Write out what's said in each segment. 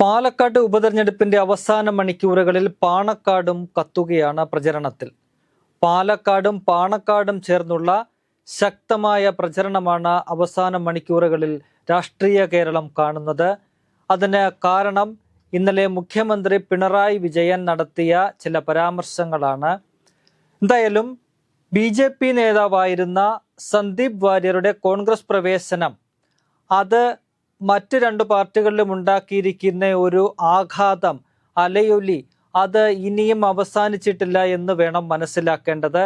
പാലക്കാട് ഉപതെരഞ്ഞെടുപ്പിന്റെ അവസാന മണിക്കൂറുകളിൽ പാണക്കാടും കത്തുകയാണ് പ്രചരണത്തിൽ. പാലക്കാടും പാണക്കാടും ചേർന്നുള്ള ശക്തമായ പ്രചരണമാണ് അവസാന മണിക്കൂറുകളിൽ രാഷ്ട്രീയ കേരളം കാണുന്നത്. അതിന് കാരണം ഇന്നലെ മുഖ്യമന്ത്രി പിണറായി വിജയൻ നടത്തിയ ചില പരാമർശങ്ങളാണ്. എന്തായാലും ബി ജെ പി നേതാവായിരുന്ന സന്ദീപ് വാര്യരുടെ കോൺഗ്രസ് പ്രവേശനം അത് മറ്റ് രണ്ട് പാർട്ടികളിലും ഉണ്ടാക്കിയിരിക്കുന്ന ഒരു ആഘാതം അലയൊലി അത് ഇനിയും അവസാനിച്ചിട്ടില്ല എന്ന് വേണം മനസ്സിലാക്കേണ്ടത്.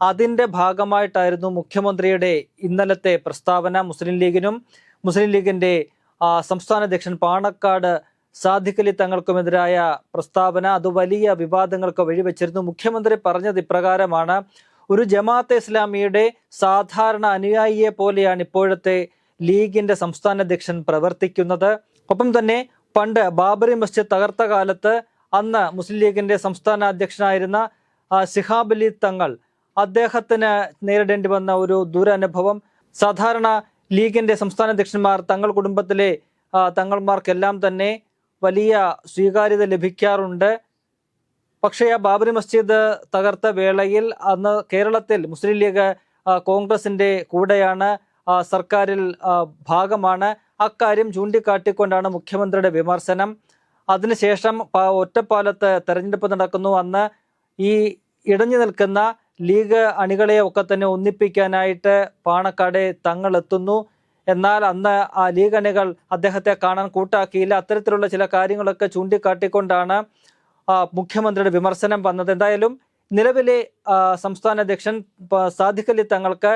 അതിന്റെ ഭാഗമായിട്ടായിരുന്നു മുഖ്യമന്ത്രിയുടെ ഇന്നലത്തെ പ്രസ്താവന. മുസ്ലിം ലീഗിനും മുസ്ലിം ലീഗിന്റെ സംസ്ഥാന അധ്യക്ഷൻ പാണക്കാട് സാധിക്കലി തങ്ങൾക്കുമെതിരായ പ്രസ്താവന. അത് വലിയ വിവാദങ്ങൾക്ക് വഴിവെച്ചിരുന്നു. മുഖ്യമന്ത്രി പറഞ്ഞത് ഇപ്രകാരമാണ് ഒരു ജമാഅത്തെ ഇസ്ലാമിയുടെ സാധാരണ അനുയായിയെ പോലെയാണ് ഇപ്പോഴത്തെ ലീഗിന്റെ സംസ്ഥാന അധ്യക്ഷൻ പ്രവർത്തിക്കുന്നത്. ഒപ്പം തന്നെ പണ്ട് ബാബറി മസ്ജിദ് തകർത്ത കാലത്ത് അന്ന് മുസ്ലിം ലീഗിന്റെ സംസ്ഥാന അധ്യക്ഷനായിരുന്ന സിഹാബ് അലി തങ്ങൾ അദ്ദേഹത്തിന് നേരിടേണ്ടി വന്ന ഒരു ദുരനുഭവം. സാധാരണ ലീഗിന്റെ സംസ്ഥാന അധ്യക്ഷന്മാർ തങ്ങൾ കുടുംബത്തിലെ തങ്ങൾമാർക്കെല്ലാം തന്നെ വലിയ സ്വീകാര്യത ലഭിക്കാറുണ്ട്. പക്ഷേ ആ ബാബറി മസ്ജിദ് തകർത്ത വേളയിൽ അന്ന് കേരളത്തിൽ മുസ്ലിം ലീഗ് കോൺഗ്രസിന്റെ കൂടെയാണ് സർക്കാരിൽ ഭാഗമാണ്. അക്കാര്യം ചൂണ്ടിക്കാട്ടിക്കൊണ്ടാണ് മുഖ്യമന്ത്രിയുടെ വിമർശനം. അതിനുശേഷം ഒറ്റപ്പാലത്ത് തെരഞ്ഞെടുപ്പ് നടക്കുന്നു. അന്ന് ഈ ഇടഞ്ഞു നിൽക്കുന്ന ലീഗ് അണികളെ ഒക്കെ തന്നെ ഒന്നിപ്പിക്കാനായിട്ട് പാണക്കാട് തങ്ങൾ എത്തുന്നു എന്നാൽ അന്ന് ആ ലീഗ് അണികൾ അദ്ദേഹത്തെ കാണാൻ കൂട്ടാക്കിയില്ല. അത്തരത്തിലുള്ള ചില കാര്യങ്ങളൊക്കെ ചൂണ്ടിക്കാട്ടിക്കൊണ്ടാണ് മുഖ്യമന്ത്രിയുടെ വിമർശനം വന്നത്. എന്തായാലും നിലവിലെ സംസ്ഥാന അധ്യക്ഷൻ സാധിക്കലി തങ്ങൾക്ക്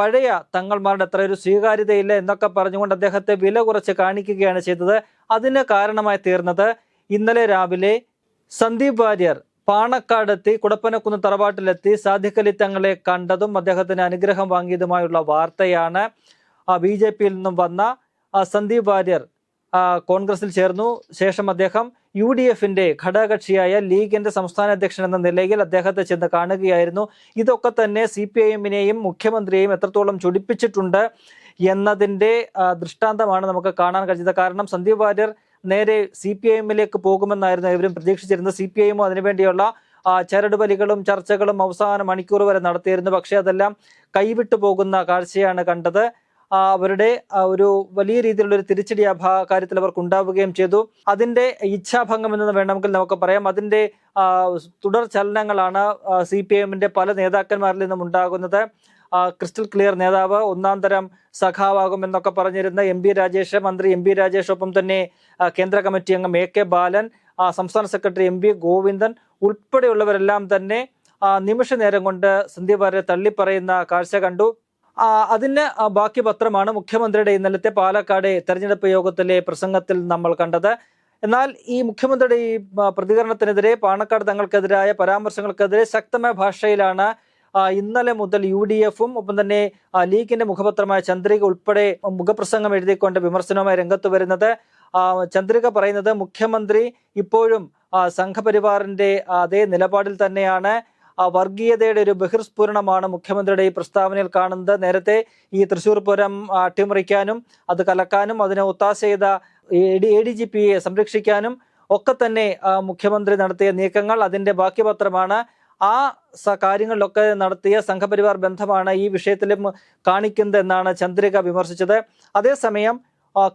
പഴയ തങ്ങൾമാരുടെ അത്ര ഒരു സ്വീകാര്യതയില്ല എന്നൊക്കെ പറഞ്ഞുകൊണ്ട് അദ്ദേഹത്തെ വില കുറച്ച് കാണിക്കുകയാണ് ചെയ്തത്. അതിന് കാരണമായി തീർന്നത് ഇന്നലെ രാവിലെ സന്ദീപ് വാര്യർ പാണക്കാടെത്തി കുടപ്പനക്കുന്ന് തറവാട്ടിലെത്തി സാധിക്കലി തങ്ങളെ കണ്ടതും അദ്ദേഹത്തിന് അനുഗ്രഹം വാങ്ങിയതുമായുള്ള വാർത്തയാണ് ബി ജെ പിയിൽ നിന്നും വന്ന സന്ദീപ് വാര്യർ കോൺഗ്രസിൽ ചേർന്നു. ശേഷം അദ്ദേഹം യു ഡി എഫിന്റെ ഘടകകക്ഷിയായ ലീഗിന്റെ സംസ്ഥാന അധ്യക്ഷൻ എന്ന നിലയിൽ അദ്ദേഹത്തെ ചെന്ന് കാണുകയായിരുന്നു. ഇതൊക്കെ തന്നെ സി പി ഐ എമ്മിനെയും മുഖ്യമന്ത്രിയെയും എത്രത്തോളം ചൊടിപ്പിച്ചിട്ടുണ്ട് എന്നതിന്റെ ദൃഷ്ടാന്തമാണ് നമുക്ക് കാണാൻ കഴിഞ്ഞത്. കാരണം സന്ദീപ് വാര്യർ നേരെ സി പി ഐ എമ്മിലേക്ക് പോകുമെന്നായിരുന്നു ഇവരും പ്രതീക്ഷിച്ചിരുന്നത്. സി പി ഐ അതിനുവേണ്ടിയുള്ള ചരടുപലികളും ചർച്ചകളും അവസാന മണിക്കൂർ വരെ നടത്തിയിരുന്നു. പക്ഷേ അതെല്ലാം കൈവിട്ടു പോകുന്ന കാഴ്ചയാണ് കണ്ടത്. അവരുടെ ഒരു വലിയ രീതിയിലുള്ള ഒരു തിരിച്ചടി ആ കാര്യത്തിൽ അവർക്ക് ഉണ്ടാവുകയും ചെയ്തു. അതിന്റെ ഇച്ഛാഭംഗം എന്ന് വേണമെങ്കിൽ നമുക്ക് പറയാം. അതിന്റെ തുടർ ചലനങ്ങളാണ് സി പി എമ്മിന്റെ പല നേതാക്കന്മാരിൽ നിന്നും ഉണ്ടാകുന്നത്. ക്രിസ്റ്റൽ ക്ലിയർ നേതാവ് ഒന്നാം തരം സഖാവാകും എന്നൊക്കെ പറഞ്ഞിരുന്ന എം പി രാജേഷ് മന്ത്രി എം പി രാജേഷ് ഒപ്പം തന്നെ കേന്ദ്ര കമ്മിറ്റി അംഗം എ കെ ബാലൻ സംസ്ഥാന സെക്രട്ടറി എം പി ഗോവിന്ദൻ ഉൾപ്പെടെയുള്ളവരെല്ലാം തന്നെ നിമിഷ നേരം കൊണ്ട് സന്ദീപ് വാര്യരെ തള്ളിപ്പറയുന്ന കാഴ്ച കണ്ടു. അതിന് ബാക്കി പത്രമാണ് മുഖ്യമന്ത്രിയുടെ ഇന്നലത്തെ പാലക്കാട് തെരഞ്ഞെടുപ്പ് യോഗത്തിലെ പ്രസംഗത്തിൽ നമ്മൾ കണ്ടത്. എന്നാൽ ഈ മുഖ്യമന്ത്രിയുടെ ഈ പ്രതികരണത്തിനെതിരെ പാണക്കാട് തങ്ങൾക്കെതിരായ പരാമർശങ്ങൾക്കെതിരെ ശക്തമായ ഭാഷയിലാണ് ഇന്നലെ മുതൽ യു ഡി എഫും ഒപ്പം തന്നെ ലീഗിന്റെ മുഖപത്രമായ ചന്ദ്രിക ഉൾപ്പെടെ മുഖപ്രസംഗം എഴുതിക്കൊണ്ട് വിമർശനവുമായി രംഗത്ത് വരുന്നത്. ചന്ദ്രിക പറയുന്നത് മുഖ്യമന്ത്രി ഇപ്പോഴും സംഘപരിവാറിന്റെ അതേ നിലപാടിൽ തന്നെയാണ്. വർഗീയതയുടെ ഒരു ബഹിർസ്ഫുരണമാണ് മുഖ്യമന്ത്രിയുടെ ഈ പ്രസ്താവനയിൽ കാണുന്നത്. നേരത്തെ ഈ തൃശൂർ പൂരം അട്ടിമറിക്കാനും അത് കലക്കാനും അതിനെ ഒത്താശ ചെയ്ത എ ഡി ജി പിയെ സംരക്ഷിക്കാനും ഒക്കെ തന്നെ മുഖ്യമന്ത്രി നടത്തിയ നീക്കങ്ങൾ അതിന്റെ ബാക്കി പത്രമാണ് ആ കാര്യങ്ങളിലൊക്കെ നടത്തിയ സംഘപരിവാർ ബന്ധമാണ് ഈ വിഷയത്തിലും കാണിക്കുന്നത് എന്നാണ് ചന്ദ്രിക വിമർശിച്ചത്. അതേസമയം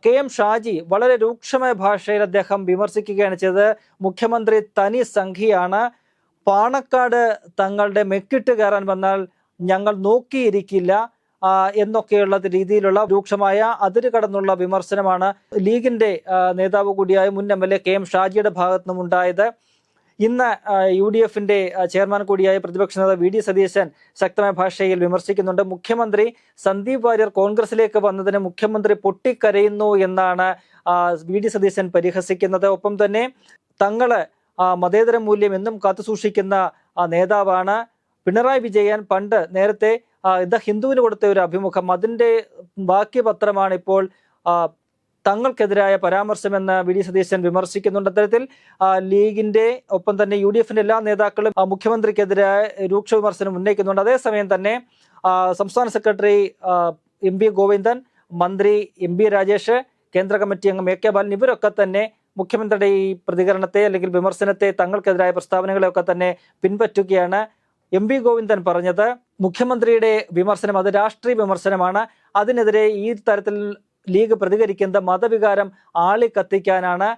കെ എം ഷാജി വളരെ രൂക്ഷമായ ഭാഷയിൽ അദ്ദേഹം വിമർശിക്കുകയാണ് ചെയ്തത്. മുഖ്യമന്ത്രി തനി സംഘിയാണ്. പാണക്കാട് തങ്ങളുടെ മെക്കിട്ട് കയറാൻ വന്നാൽ ഞങ്ങൾ നോക്കിയിരിക്കില്ല എന്നൊക്കെയുള്ള രീതിയിലുള്ള രൂക്ഷമായ അതിര് കടന്നുള്ള വിമർശനമാണ് ലീഗിന്റെ നേതാവ് കൂടിയായ മുൻ M L A K M ഷാജിയുടെ ഭാഗത്തു നിന്നും ഉണ്ടായത്. ഇന്ന് യു ഡി എഫിന്റെ ചെയർമാൻ കൂടിയായ പ്രതിപക്ഷ നേതാവ് വി ഡി സതീശൻ ശക്തമായ ഭാഷയിൽ വിമർശിക്കുന്നുണ്ട്. മുഖ്യമന്ത്രി സന്ദീപ് വാര്യർ കോൺഗ്രസിലേക്ക് വന്നതിന് മുഖ്യമന്ത്രി പൊട്ടിക്കരയുന്നു എന്നാണ് വി ഡി സതീശൻ പരിഹസിക്കുന്നത്. ഒപ്പം തന്നെ തങ്ങൾ മതേതര മൂല്യം എന്നും കാത്തുസൂക്ഷിക്കുന്ന നേതാവാണ് പിണറായി വിജയൻ. പണ്ട് നേരത്തെ ഇത് ഹിന്ദുവിന് കൊടുത്ത ഒരു അഭിമുഖം. അതിന്റെ ബാക്കി ഇപ്പോൾ തങ്ങൾക്കെതിരായ പരാമർശമെന്ന് വി ഡി സതീശൻ വിമർശിക്കുന്നുണ്ട്. അത്തരത്തിൽ ലീഗിന്റെ ഒപ്പം തന്നെ യു ഡി എഫിന്റെ എല്ലാ നേതാക്കളും മുഖ്യമന്ത്രിക്കെതിരായ രൂക്ഷ വിമർശനം ഉന്നയിക്കുന്നുണ്ട്. അതേസമയം തന്നെ സംസ്ഥാന സെക്രട്ടറി എം ഗോവിന്ദൻ മന്ത്രി എം രാജേഷ് കേന്ദ്ര കമ്മിറ്റി അംഗം എ കെ ബാലൻ ഇവരൊക്കെ തന്നെ മുഖ്യമന്ത്രിയുടെ ഈ പ്രതികരണത്തെ അല്ലെങ്കിൽ വിമർശനത്തെ തങ്ങൾക്കെതിരായ പ്രസ്താവനകളെയൊക്കെ തന്നെ പിൻപറ്റുകയാണ്. എം വി ഗോവിന്ദൻ പറഞ്ഞത് മുഖ്യമന്ത്രിയുടെ വിമർശനം അത് രാഷ്ട്രീയ വിമർശനമാണ്. അതിനെതിരെ ഈ തരത്തിൽ ലീഗ് പ്രതികരിക്കുന്നത് മതവികാരം ആളി കത്തിക്കാനാണ്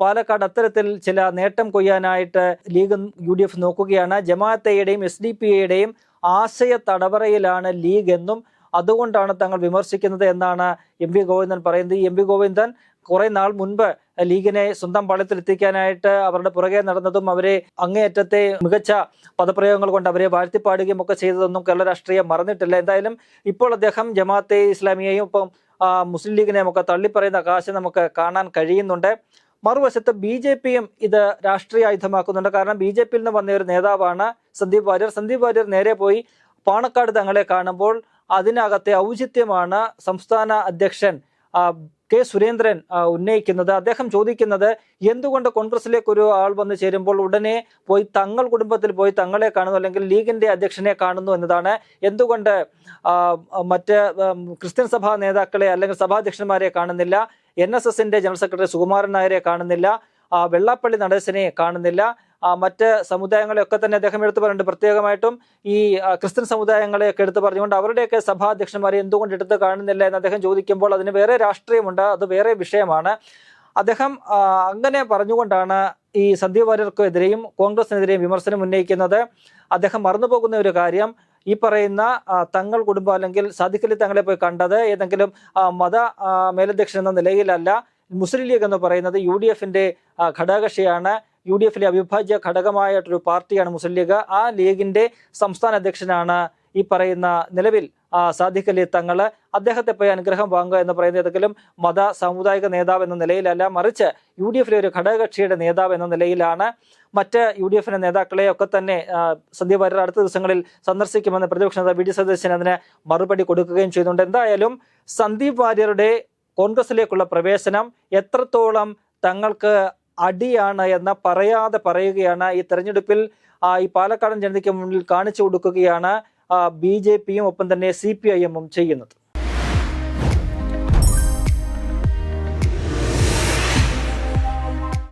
പാലക്കാട് അത്തരത്തിൽ ചില നേട്ടം കൊയ്യാനായിട്ട് ലീഗ് യു ഡി എഫ് നോക്കുകയാണ്. ജമാഅത്തെയുടെയും എസ് ഡി പി എയുടെയും ആശയ തടവറയിലാണ് ലീഗ് എന്നും അതുകൊണ്ടാണ് തങ്ങൾ വിമർശിക്കുന്നത് എന്നാണ് എം വി ഗോവിന്ദൻ പറയുന്നത്. എം വി ഗോവിന്ദൻ കുറേ നാൾ മുൻപ് ലീഗിനെ സ്വന്തം പാളത്തിലെത്തിക്കാനായിട്ട് അവരുടെ പുറകെ നടന്നതും അവരെ അങ്ങേയറ്റത്തെ മികച്ച പദപ്രയോഗങ്ങൾ കൊണ്ട് അവരെ വാഴ്ത്തിപ്പാടുകയും ഒക്കെ ചെയ്തതൊന്നും കേരള രാഷ്ട്രീയം മറന്നിട്ടില്ല. എന്തായാലും ഇപ്പോൾ അദ്ദേഹം ജമാഅത്തെ ഇസ്ലാമിയെയും ഇപ്പം മുസ്ലിം ലീഗിനെയും ഒക്കെ തള്ളിപ്പറയുന്ന കാശ് നമുക്ക് കാണാൻ കഴിയുന്നുണ്ട്. മറുവശത്ത് ബി ജെ പിയും ഇത് രാഷ്ട്രീയ ആയുധമാക്കുന്നുണ്ട്. കാരണം ബി ജെ പിയിൽ നിന്ന് വന്ന ഒരു നേതാവാണ് സന്ദീപ് വാര്യർ. സന്ദീപ് വാര്യർ നേരെ പോയി പാണക്കാട് തങ്ങളെ കാണുമ്പോൾ അതിനകത്തെ ഔചിത്യമാണ് സംസ്ഥാന അധ്യക്ഷൻ കെ സുരേന്ദ്രൻ ഉന്നയിക്കുന്നത്. അദ്ദേഹം ചോദിക്കുന്നത് എന്തുകൊണ്ട് കോൺഗ്രസിലേക്ക് ഒരു ആൾ വന്ന് ചേരുമ്പോൾ ഉടനെ പോയി തങ്ങൾ കുടുംബത്തിൽ പോയി തങ്ങളെ കാണുന്നു അല്ലെങ്കിൽ ലീഗിന്റെ അധ്യക്ഷനെ കാണുന്നു എന്നതാണ്? എന്തുകൊണ്ട് മറ്റ് ക്രിസ്ത്യൻ സഭാ നേതാക്കളെ അല്ലെങ്കിൽ സഭാധ്യക്ഷന്മാരെ കാണുന്നില്ല? എൻ എസ് എസിന്റെ ജനറൽ സെക്രട്ടറി സുകുമാരൻ നായരെ കാണുന്നില്ല? വെള്ളാപ്പള്ളി നടേശനെ കാണുന്നില്ല? മറ്റ് സമുദായങ്ങളെയൊക്കെ തന്നെ അദ്ദേഹം എടുത്തു പറയുന്നുണ്ട്. പ്രത്യേകമായിട്ടും ഈ ക്രിസ്ത്യൻ സമുദായങ്ങളെയൊക്കെ എടുത്തു പറഞ്ഞുകൊണ്ട് അവരുടെയൊക്കെ സഭാധ്യക്ഷന്മാരെ എന്തുകൊണ്ട് എടുത്ത് കാണുന്നില്ല എന്ന് അദ്ദേഹം ചോദിക്കുമ്പോൾ അതിന് വേറെ രാഷ്ട്രീയമുണ്ട് അത് വേറെ വിഷയമാണ്. അദ്ദേഹം അങ്ങനെ പറഞ്ഞുകൊണ്ടാണ് ഈ സന്ദീപ് വാര്യർക്കെതിരെയും കോൺഗ്രസിനെതിരെയും വിമർശനം ഉന്നയിക്കുന്നത്. അദ്ദേഹം മറന്നുപോകുന്ന ഒരു കാര്യം ഈ പറയുന്ന തങ്ങൾ കുടുംബം അല്ലെങ്കിൽ സാദിഖലി തങ്ങളെ പോയി കണ്ടത് ഏതെങ്കിലും മത മേലധ്യക്ഷൻ എന്ന നിലയിലല്ല മുസ്ലിം ലീഗ് എന്ന് പറയുന്നത് യു ഡി എഫിന്റെ ഘടകകക്ഷിയാണ്. യു ഡി എഫിലെ അവിഭാജ്യ ഘടകമായിട്ടൊരു പാർട്ടിയാണ് മുസ്ലിം ലീഗ്. ആ ലീഗിന്റെ സംസ്ഥാന അധ്യക്ഷനാണ് ഈ പറയുന്ന നിലവിൽ സാദിഖ് അലി തങ്ങൾ അദ്ദേഹത്തെ പോയി അനുഗ്രഹം വാങ്ങുക എന്ന് പറയുന്ന ഏതെങ്കിലും മത സാമുദായിക നേതാവ് എന്ന നിലയിലല്ല മറിച്ച് യു ഡി എഫിലെ ഒരു ഘടകകക്ഷിയുടെ നേതാവ് എന്ന നിലയിലാണ് മറ്റ് യു ഡി എഫിന്റെ നേതാക്കളെ ഒക്കെ തന്നെ സന്ദീപ് വാര്യർ അടുത്ത ദിവസങ്ങളിൽ സന്ദർശിക്കുമെന്ന് പ്രതിപക്ഷ നേതാവ് വി ഡി സതീശൻ അതിന് മറുപടി കൊടുക്കുകയും ചെയ്യുന്നുണ്ട്. എന്തായാലും സന്ദീപ് വാര്യരുടെ കോൺഗ്രസിലേക്കുള്ള പ്രവേശനം എത്രത്തോളം തങ്ങൾക്ക് അടിയാണ് എന്ന് പറയാതെ പറയുകയാണ്. ഈ തെരഞ്ഞെടുപ്പിൽ ഈ പാലക്കാടൻ ജനതയ്ക്ക് മുന്നിൽ കാണിച്ചു കൊടുക്കുകയാണ് ബി ജെ പിയും ഒപ്പം തന്നെ സി പി ഐ എമ്മും ചെയ്യുന്നത്.